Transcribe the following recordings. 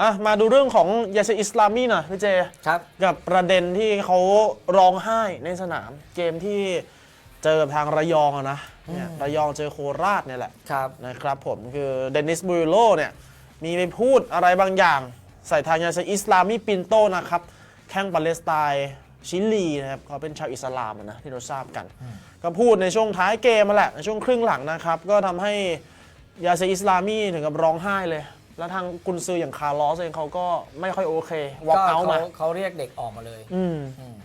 อะมาดูเรื่องของยาเซอิสลามีหน่อยพี่เจครับ กับประเด็นที่เขาร้องไห้ในสนาม เกมที่เจอกับทางระยองอะนะเนี่ยระยองเจอโคราชเนี่ยแหละครับ นะครับผมคือเดนิสบูริโลเนี่ยมีไปพูดอะไรบางอย่าง ใส่ทางยาเซอิสลามีปินโตนะครับ แข้งปาเลสไตน์ชิลีนะครับเขาเป็นชาวอิสลามอะนะที่เราทราบกัน ก็พูดในช่วงท้ายเกมมาแหละในช่วงครึ่งหลังนะครับ ก็ทำให้ยาเซอิสลามีถึงกับร้องไห้เลย แล้วทางกุนซืออย่างคาร์ลอสเองเขาก็ไม่ค่อยโอเควอล์กก็เอาเขามาเขาเรียกเด็กออกมาเลยอืม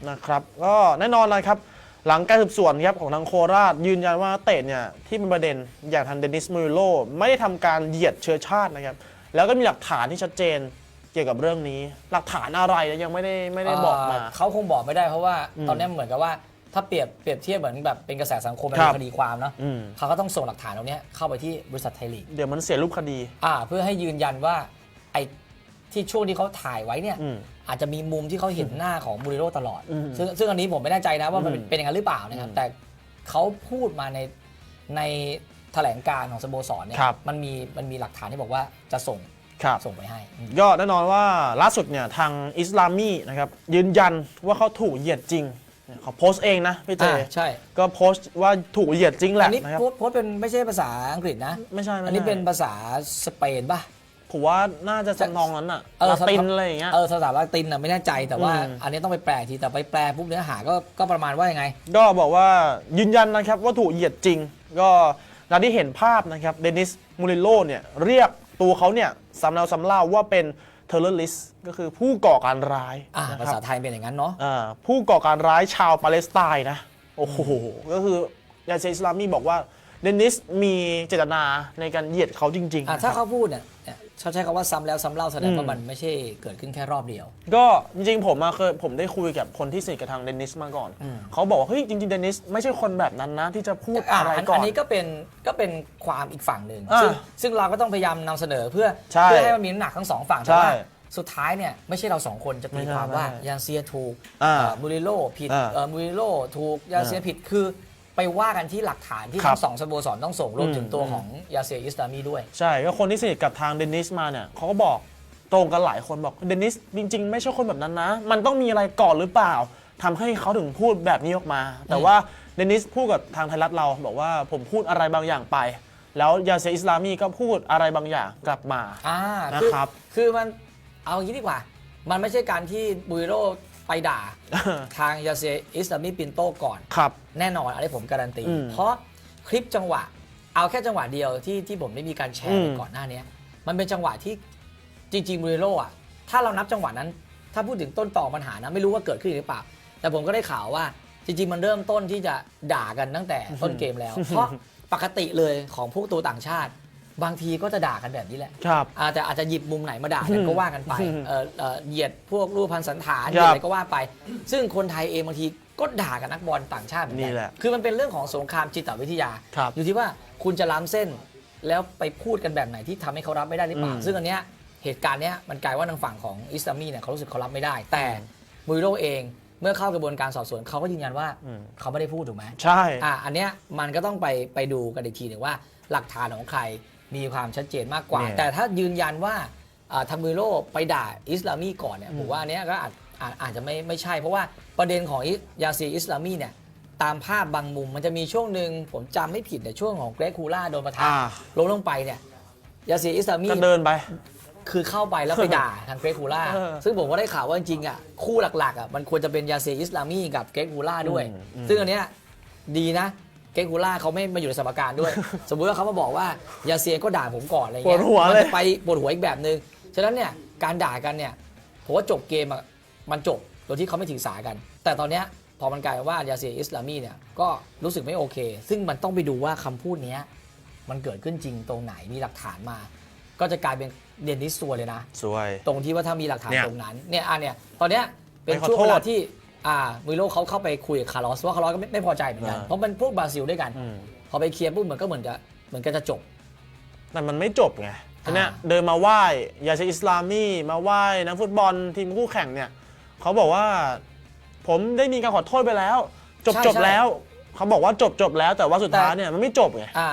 นะครับก็แน่นอนนะครับ หลังการสืบสวนครับของทางโคราชยืนยันว่าเตะเนี่ยที่เป็นประเด็นอย่างทางเดนิสมูริโลไม่ได้ทำการเหยียดเชื้อชาตินะครับ แล้วก็มีหลักฐานที่ชัดเจนเกี่ยวกับเรื่องนี้ หลักฐานอะไรยังไม่ได้ไม่ได้บอกมาเเขาคงบอกไม่ได้เพราะว่าอืมตอนนี้เหมือนกับว่า ถ้าเปรียบเปรียบเทียบเหมือนแบบเป็นกระแสสังคมครัเป็บนคดีความเนาะอืม เขาก็ต้องส่งหลักฐานตรงเนี้ยเข้าไปที่บริษัทไทยลีกเดี๋ยวมันเสียรูปคดี อ่า เพื่อให้ยืนยันว่าไอ้ที่ช่วงที่เขาถ่ายไว้เนี่ย อืม อาจจะมีมุมที่เขาเห็นหน้าของบูริโรตลอด อืมซึ่งซึ่งอันนี้ผมไม่แน่ใจนะว่ามันเป็นอืมเป็นอย่างนั้นหรือเปล่านะครับ อืมแต่เขาพูดมาในในแถลงการของสโมสรเนี่ย ครับ มันมีมันมีหลักฐานที่บอกว่าจะส่งครับ ส่งไปให้อืม ก็แน่นอนว่าล่าสุดเนี่ยทางอิสลามีนะครับยืนยันว่าเขาถูกเหยียดจริง เนี่ยเขาโพสต์เองนะพี่เจอ่าใช่ ก็โพสต์ว่าถูกเหยียดจริงแหอัละนนี้นะครับ โพสต์โพสต์เป็นไม่ใช่ภาษาอังกฤษนะ ไม่ใช่ไม่อันใช่นี้เป็นภาษาสเปนป่ะ ผมว่าน่าจะจำนองนั้นอะลาตินอะไรอย่างเงี้ย เออภาษาลาตินน่ะไม่แน่ใจแต่ว่า อืม อันนี้ต้องไปแปลอีกทีแต่ไปแปลปุ๊บเนื้อหาก็ก็ประมาณว่ายังไง ก็บอกว่ายืนยันนะครับว่าถูกเหยียดจริง ก็เราได้เห็นภาพนะครับเดนิสมูริโลเนี่ยเรียกตัวเขาเนี่ยซ้ำแล้วซ้ำเล่าว่าเป็น เทอร์เรลิสก็คือผู้ก่อการร้ายอ่านะภาครัษาบไทยเป็นอย่างนั้นเนาะ อ่าผู้ก่อการร้ายชาวปาเลสไตน์นะ โอ้โห ก็คือยาเซอิสลามีบอกว่าเดนิสมีเจตนาในการเหยียดเขาจริงอะๆถ้านะครับ เขาพูดเนี่ยเนี่ย เขาใช้คำว่าซ้ำแล้วซ้ำเล่าแสดงอืว่ามมันไม่ใช่เกิดขึ้นแค่รอบเดียว ก็จริงๆผมมาเคยผมได้คุยกับคนที่สนิทกับทางเดนิสมาก่อน อืม เขาบอกว่า เฮ้ย จริงๆเดนิสไม่ใช่คนแบบนั้นนะ ที่จะพูดอะอะไรอันก่ออันนนี้ก็เป็นก็เป็นความอีกฝั่งหนึ่งอ่าซึ่งซึ่งเราก็ต้องพยายามนำเสนอเพื่อใช่เพื่อให้มันมีน้ำหนักทั้งสองฝั่งใช่แต่ว่าสุดท้ายเนี่ยไม่ใช่เราสองคนจะตีไม่ใช่ความว่าไม่ใช่ยานเซียถูกอ่าเอ่อมูริโลผิดอ่าเอ่อมูริโลถูกยานเซียผิดคือ ไปว่ากันที่หลักฐานที่ครัทั้บงสองสโมสรต้องส่งรวมถึงตัวอืมของยาเซียอิสลามีด้วย ใช่ก็คนที่สนิทกับทางเดนิสมาเนี่ยเขาก็บอกตรงกันหลายคนบอกเดนิสจริง ๆ ไม่ใช่คนแบบนั้นนะ มันต้องมีอะไรก่อนหรือเปล่าทำให้เขาถึงพูดแบบนี้ออกมา แต่ว่าเดนิสพูดกับทางไทยรัฐเราบอกว่าผมพูดอะไรบางอย่างไป แล้วยาเซอิสลามีก็พูดอะไรบางอย่างกลับมาอ่านะครับ คือมันเอาอย่างนี้ดีกว่า มันไม่ใช่การที่บุยโร ไปด่า ทางยาเซียอิสลามีปินโตก่อน ครับ แน่นอนอันนี้ผมการันตี อืมเพราะคลิปจังหวะ เอาแค่จังหวะเดียวที่ที่ผมได้มีการแชร์ไปอืม ก่อนหน้านี้มันเป็นจังหวะที่จริงๆบุยโรอะถ้าเรานับจังหวะนั้น ถ้าพูดถึงต้นต่อปัญหานะไม่รู้ว่าเกิดขึ้นหรือเปล่า แต่ผมก็ได้ข่าวว่าจริงๆมันเริ่มต้นที่จะด่ากันตั้งแต่ต้นเกมแล้ว เพราะปกติเลยของพวกตัวต่างชาติ บางทีก็จะด่ากันแบบนี้แหละครับ อาจจะอาจจะหยิบมุมไหนมาด่ากันก็ว่ากันไปอืมเอ่อเอ่อเหยียดพวกรูปพันสันฐานครับเหยียดอะไรก็ว่าไป ซึ่งคนไทยเองบางทีก็ด่ากับนักบอลต่างชาติเหมือนกันี่แหละคือมันเป็นเรื่องของสงครามจิตวิทยา ครับอยู่ที่ว่าคุณจะล้ำเส้น แล้วไปพูดกันแบบไหนที่ทำให้เขารับไม่ได้หรือเปล่า อืมซึ่งอันเนี้ยเหตุการณ์เนี้ยมันกลายว่าทางฝั่งของอิสลามีเนี่ยเขารู้สึกเขารับไม่ได้ แต่มูริโรเองเมื่อเข้ากระบวนการสอบสวนเขาก็ยืนยันว่าอืม เขาไม่ได้พูดถูกไหม ใช่ อะอันเนี้ยมันก็ต้องไปไปดูกันอีกทีหนึ่งว่าหลักฐานของใคร มีความชัดเจนมากกว่าเนี่ยแต่ถ้ายืนยันว่าอ่าทางมูริโรไปด่าอิสลามีก่อนเนี่ยอืมผมว่าอันเนี้ยก็อาจอาจอาจจะไม่ไม่ใช่ เพราะว่าประเด็นของอิยาซีอิสลามีเนี่ยตามภาพบางมุมมันจะมีช่วงหนึ่งผมจำไม่ผิดแต่ช่วงของเกรกคูล่าโดนประทะอ่าล้มลงไปเนี่ยยาซีอิสลามีก็เดินไป คือเข้าไปแล้วไปด่าทางเกรกคูล่าเออซึ่งผมก็ได้ข่าวว่าจริงๆอะคู่หลักๆอะมันควรจะเป็นยาเซอิสลามีกับเกรกคูล่าด้วยอืมอืมซึ่งอันเนี้ยดีนะ เกรกคูล่าเขาไม่มาอยู่ในสมการด้วย สมมุติว่าเขามาบอกว่ายาเซียก็ด่าผมก่อนอะไรปวเงี้ดยหัวมัเลยจะไปปวดหัวอีกแบบนึงฉะนั้นเนี่ยการด่ากันเนี่ยผมว่าจบเกมอะมันจบโดยที่เขาไม่ถือสากัน แต่ตอนเนี้ยพอมันกลายเป็นว่ายาเซียอิสลามีเนี่ยก็รู้สึกไม่โอเค ซึ่งมันต้องไปดูว่าคำพูดเนี้ยมันเกิดขึ้นจริงตรงไหนมีหลักฐานมา ก็จะกลายเป็นเดนนิสตัวเลยนะ สวย ตรงที่ว่าถ้ามีหลักฐานเนี่ยตรงนั้นเนี่ยอะเนี่ยตอนเนี้ยเป็นไปขอช่วงโทษ เวลาที่ อ่ามิโลเขาเข้าไปคุยกับคาร์ลอสว่าคาร์ลอสก็ไม่ไม่พอใจเหมือนกัน อ่า เพราะมันพวกบราซิลด้วยกัน อืมพอไปเคลียร์ปุ๊บมันก็เหมือนจะเหมือนกันจะจบ แต่มันไม่จบไงทีเนี้ยอ่าเดินมาไหว้ยาเซอิสลามีมาไหว้นักฟุตบอลทีมคู่แข่งเนี่ยเขาบอกว่า ผมได้มีการขอโทษไปแล้ว จบจบแล้ว เขาบอกว่าจบจบแล้วแต่ว่าสุดท้ายเนี่ยมันไม่จบไง อ่า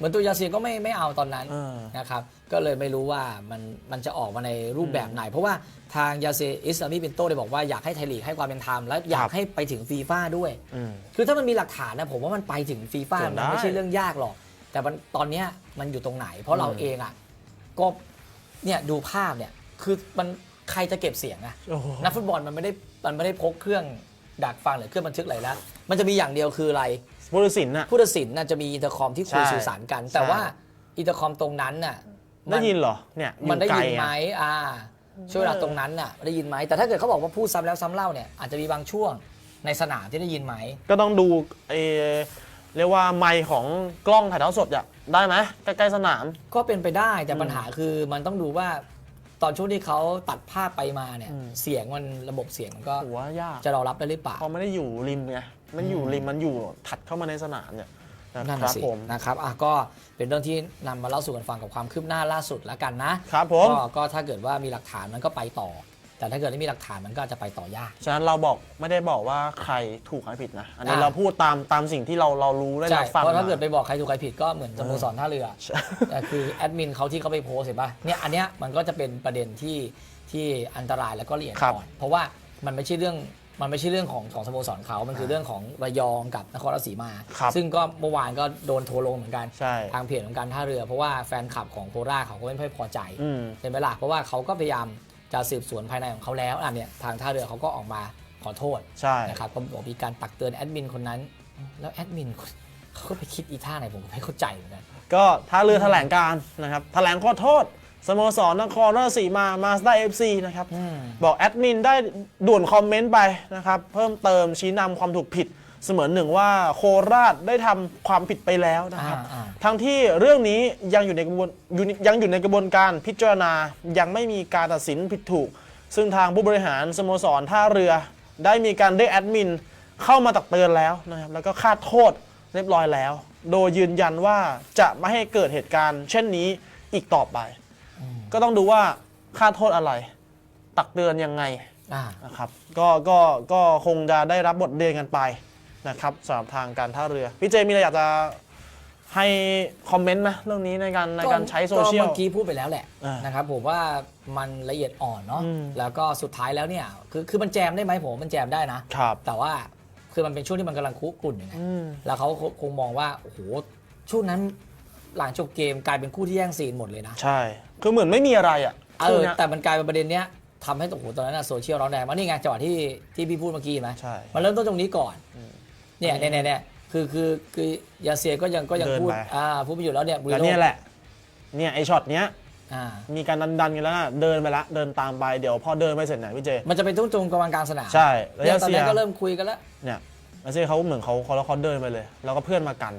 เหมือนตัวยาเซียก็ไม่ไม่เอาตอนนั้นเออ นะครับก็เลยไม่รู้ว่ามันมันจะออกมาในรูปแบบไหน เพราะว่าทางยาเซอิสลามีปินโตได้บอกว่าอยากให้ไทยลีกให้ความเป็นธรรมและอยาครักบ ให้ไปถึงฟีฟ่าด้วย อืม คือถ้ามันมีหลักฐานนะผมว่ามันไปถึงฟีฟ่าเกิดมันไม่ได้ใช่เรื่องยากหรอก แต่มันตอนเนี้ยมันอยู่ตรงไหน เพราะเราอืม เองอะก็เนี่ยดูภาพเนี่ยคือมันใครจะเก็บเสียงอะโอ้โห นักฟุตบอลมันไม่ได้มันไม่ได้พกเครื่อง ดักฟังหรือเครื่องบันทึกอะไรแล้ว มันจะมีอย่างเดียวคืออะไรผู้ตัดสินน่ะ ผู้ตัดสินน่ะจะมีอินเตอร์คอมที่คุยใช่สื่อสารกัน แต่ใช่ ว่าอินเตอร์คอมตรงนั้นน่ะมัได้ยินเหรอเนี่ยอมันยู่ได้ไกลยินไหมอะอ่า ช่วงเวลาตรงนั้นน่ะได้ยินไหมแต่ถ้าเกิดเขาบอกว่าพูดซ้ำแล้วซ้ำเล่าเนี่ยอาจจะมีบางช่วงในสนามที่ได้ยินไหม ก็ต้องดูเออเรียกว่าไมค์ของกล้องถ่ายทอดสดอะได้ไหมใกล้ๆสนาม ก็เป็นไปได้แต่อืมปัญหาคือมันต้องดูว่า ตอนช่วงที่เขาตัดภาพไปมาเนี่ย อืม เสียงมันระบบเสียงมันก็หัวยากจะรองรับได้หรือเปล่าเพราะไม่ได้อยู่ริมไงมันอยู่ริมมันอยู่ถัดเข้ามาในสนามเนี่ยนั่นครัน่ะบสิผม นะครับอะก็เป็นเรื่องที่นำมาเล่าสู่กันฟังกับความคืบหน้าล่าสุดแล้วกันนะครับผม ก็ก็ถ้าเกิดว่ามีหลักฐานมันก็ไปต่อ แต่ถ้าเกิดไม่มีหลักฐานมันก็จะไปต่อยาก ฉะนั้นเราบอกไม่ได้บอกว่าใครถูกใครผิดนะ อันนี้อ่า เราพูดตามตามสิ่งที่เราเรารู้ได้ใช่รับฟังเพราะถ้าเกิดมไปบอกใครถูกใครผิดก็เหมือนสโมสรท่าเรือ ใช่ แต่คือแอดมินเขาที่เขาไปโพสต์เห็นป่ะเนี่ยอันเนี้ยมันก็จะเป็นประเด็นที่ที่อันตรายแล้วก็ละเอียดครับอ่อนเพราะว่ามันไม่ใช่เรื่องมันไม่ใช่เรื่องของของสโมสรเขา มันคือเรื่องของระยองกับนครราชสีมา ครับซึ่งก็เมื่อวานก็โดนทัวร์ลงเหมือนกัน ใช่ ทางเพจของการท่าเรือ เพราะว่าแฟนคลับของโคราชเขาก็ไม่ค่อยพอใจอืมเห็นไหมล่ะเพราะว่าเขาก็พยายาม จะสืบสวนภายในของเขาแล้วอะเนี่ยทางท่าเรือเขาก็ออกมาขอโทษใช่นะครับก็บอกมีการตักเตือนแอดมินคนนั้น แล้วแอดมินคนเขาก็ไปคิดอีท่าไหนผมก็ไม่เข้าใจเหมือนกันก็ท่าเรือแถลงการนะครับแถลงขอโทษสโมสรนครราชสีมามาสด้าเอฟซีนะครับอืมบอกแอดมินได้ด่วนคอมเมนต์ไปนะครับเพิ่มเติมชี้นำความถูกผิด เสมือนหนึ่งว่าโคราชได้ทำความผิดไปแล้วนะครับอ่าอ่าทั้งที่เรื่องนี้ยังอยู่ในกระบวนอยู่ยังอยู่ในกระบวนการพิจารณายังไม่มีการตัดสินผิดถูก ซึ่งทางผู้บริหารสโมสรท่าเรือ ได้มีการเรียกแอดมินเข้ามาตักเตือนแล้วนะครับแล้วก็คาดโทษเรียบร้อยแล้ว โดยยืนยันว่าจะไม่ให้เกิดเหตุการณ์ เช่นนี้อีกต่อไป ก็ต้องดูว่าค่าโทษอะไร ตักเตือนยังไงอ่านะครับ ก็ก็ก็คงจะได้รับบทเรียนกันไป นะครับสำหรับทางการท่าเรือ พี่เจมีอะไรอยากจะให้คอมเมนต์ไหมเรื่องนี้ในการในการใช้โซเชียลก็เมื่อกี้พูดไปแล้วแหละอ่านนะครับผมว่ามันละเอียดอ่อนเนาะอืม แล้วก็สุดท้ายแล้วเนี่ยคือคือมันแจมได้ไหมผมมันแจมได้นะ ครับ แต่ว่าคือมันเป็นช่วงที่มันกำลังคุกรุ่นอย่างไงอืม แล้วเขาคงมองว่าโอ้โหช่วงนั้นหลังจบเกมกลายเป็นคู่ที่แย่งซีนหมดเลยนะ ใช่ คือเหมือนไม่มีอะไรอะเอช่วงอเนี้ย แต่มันกลายเป็นประเด็นเนี้ยทำให้โอ้โหตอนนั้นอะโซเชียลร้อนแรงมานี่ไงจังหวะที่ที่พี่พูดเมื่อกี้เห็นไหมใช่ มันเริ่มต้นตรงนี้ก่อน เนี่ยเนี่ยเนี่ยเนี่ยคือคือคือยาเซียก็ยังก็ยังเดินพูดไปอ่าพูดไปอยู่แล้วเนี่ยบุรีแล้วโลเนี่ยแหละเนี่ยไอช็อตเนี้ยอ่ามีการดันดันๆกันแล้วนะเดินไปละเดินตามไปเดี๋ยวพอเดินไปเสร็จเนี่ยพี่เจ มันจะเป็นทุ่งตรงกลางกลางสนามใช่แล้วเนี่ยยาตอนเซียนี้ก็เริ่มคุยกันแล้วเนี่ยแล้วเซียเขาเหมือนเขาเขาแล้วเขาเดินไปเลย แล้วก็เพื่อนมากัน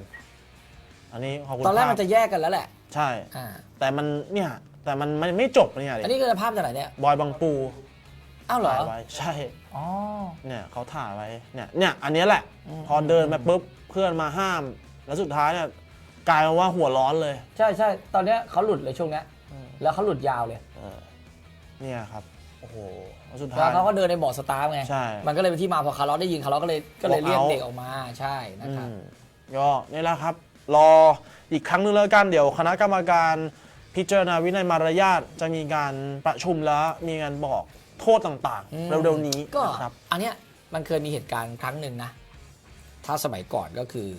อันนี้ขอบคุณตอนแรกภาพมันจะแยกกันแล้วแหละ ใช่อ่าแต่มันเนี่ยแต่มันมันไม่จบเนี่ยดิอันนี้คือภาพจากไหนเนี่ยบอยบางปู อ้าวเหรอ ถ่ายไว้ใช่อ๋อ เนี่ยเขาถ่ายไว้เนี่ยเนี่ยอันเนี้ยแหละ อืม พอเดินไปปุ๊บเพื่อนมาห้าม แล้วสุดท้ายเนี่ยกลายมาว่าหัวร้อนเลยใช่ใช่ตอนเนี้ยเขาหลุดเลยช่วงเนี้ยแล้วเขาหลุดยาวเลยเออเนี่ยครับโอ้โหแล้วสุดแล้ท้าวยเขาก็เดินในบอร์ดสตาร์ฟไงใช่มันก็เลยเป็นที่มาพอคาร์ลอสได้ยินคาร์ลอสก็เลยก็เลย Walk เรียก out เด็กออกมาใช่นะครับอืมก็นี่แหละครับ รออีกครั้งหนึงแล้วกันเดี๋ยวคณะกรรมการพิจารณาวินัยมารยาทจะมีการประชุมแล้วมีการบอก โทษต่างอืมๆเร็วๆนี้ก็นะครับอันเนี้ยมันเคยมีเหตุการณ์ครั้งหนึ่งนะ ถ้าสมัยก่อนก็คือ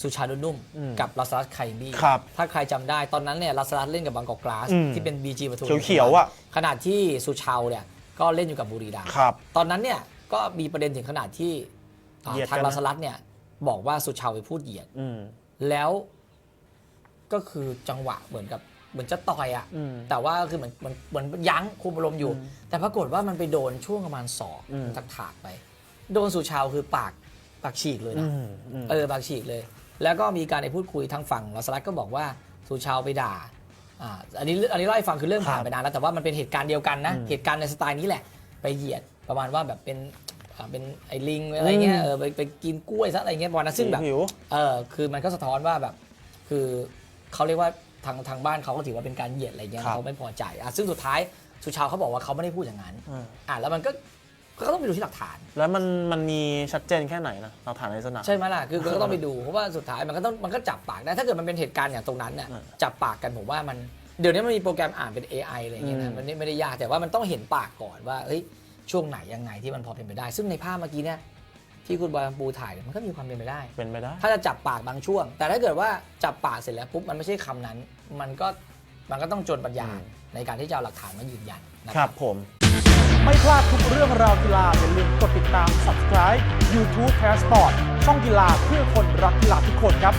สุชาดุนุ่มอืมกับลาซารัสไคบี้ครับถ้าใครจำได้ตอนนั้นเนี่ยลาซารัสเล่นกับบางกอกกลาสอืมที่เป็น BG ปทุมเขียวๆอะขนาดที่สุชาวเนี่ยก็เล่นอยู่กับบุรีรัมย์ครับตอนนั้นเนี่ยก็มีประเด็นถึงขนาดที่อ่าเหยียดกันทางนะลาซารัสเนี่ยบอกว่าสุชาวไปพูดเหยียดอืมแล้วก็คือจังหวะเหมือนกับ เหมือนจะต่อยอะ อืม แต่ว่าคือเหมือนเหมือนเหมือนยั้งคุมอารมณ์อยู่แต่ปรากฏว่ามันไปโดนช่วงประมาณศอกอืม จากถากไป โดนสุชาวคือปากปากฉีกเลยอืนะมอืม เออปากฉีกเลย แล้วก็มีการไปพูดคุยทางฝั่งลาสลัดก็บอกว่าสุชาวไปด่าอ่าอันนี้อันนี้เล่าให้ฟังคือเรื่องผ่านครับไปนานแล้วแต่ว่ามันเป็นเหตุการณ์เดียวกันนะ อืมเหตุการณ์ในสไตล์นี้แหละ ไปเหยียดประมาณว่าแบบเป็นอ่าเป็นไอ้ลิงอะไรเงี้ยอืม เออไปไปกินกล้วยซะอะไรเงี้ยประมาณนั้นซึ่งแบบ หิว เออคือมันก็สะท้อนว่าแบบ คือเขาเรียกว่า ทางทางบ้านเขาก็ถือว่าเป็นการเหยียดอะไรเงี้ยครับเขาไม่พอใจอะซึ่งสุดท้ายสุชาวเขาบอกว่าเขาไม่ได้พูดอย่างนั้นอืม อะแล้วมันก็ก็ต้องไปดูที่หลักฐาน แล้วมันมันมีชัดเจนแค่ไหนนะเราฐานในสนาม ใช่ไหมล่ะคือมันก็ต้องไปดูเพราะว่าสุดท้ายมันก็ต้องมันก็จับปากได้ถ้าเกิดมันเป็นเหตุการณ์อย่างตรงนั้นเนี่ยอืมจับปากกันผมว่ามันเดี๋ยวนี้มันมีโปรแกรมอ่านเป็น AI อะไรอย่างเงี้ยอืนะม มันไม่ไม่ได้ยากแต่ว่ามันต้องเห็นปากก่อนว่าเฮ้ยช่วงไหนยังไงที่มันพอเป็นไปได้ ซึ่งในภาพเมื่อกี้เนี่ย ที่คุณบอยปูถ่ายเนี่ยมันก็มีความเป็นไปได้ เป็นไปได้ ถ้าจะจับปากบางช่วง แต่ถ้าเกิดว่าจับปากเสร็จแล้วปุ๊บมันไม่ใช่คำนั้น มันก็มันก็ต้องจนปัญญาอืม ในการที่จะเอาหลักฐานมายืนยันนะคครัรับบผม ไม่พลาดทุกเรื่องราวกีฬาอย่าลืมกดติดตาม subscribe YouTube Passport ช่องกีฬาเพื่อคนรักกีฬาทุกคนครับ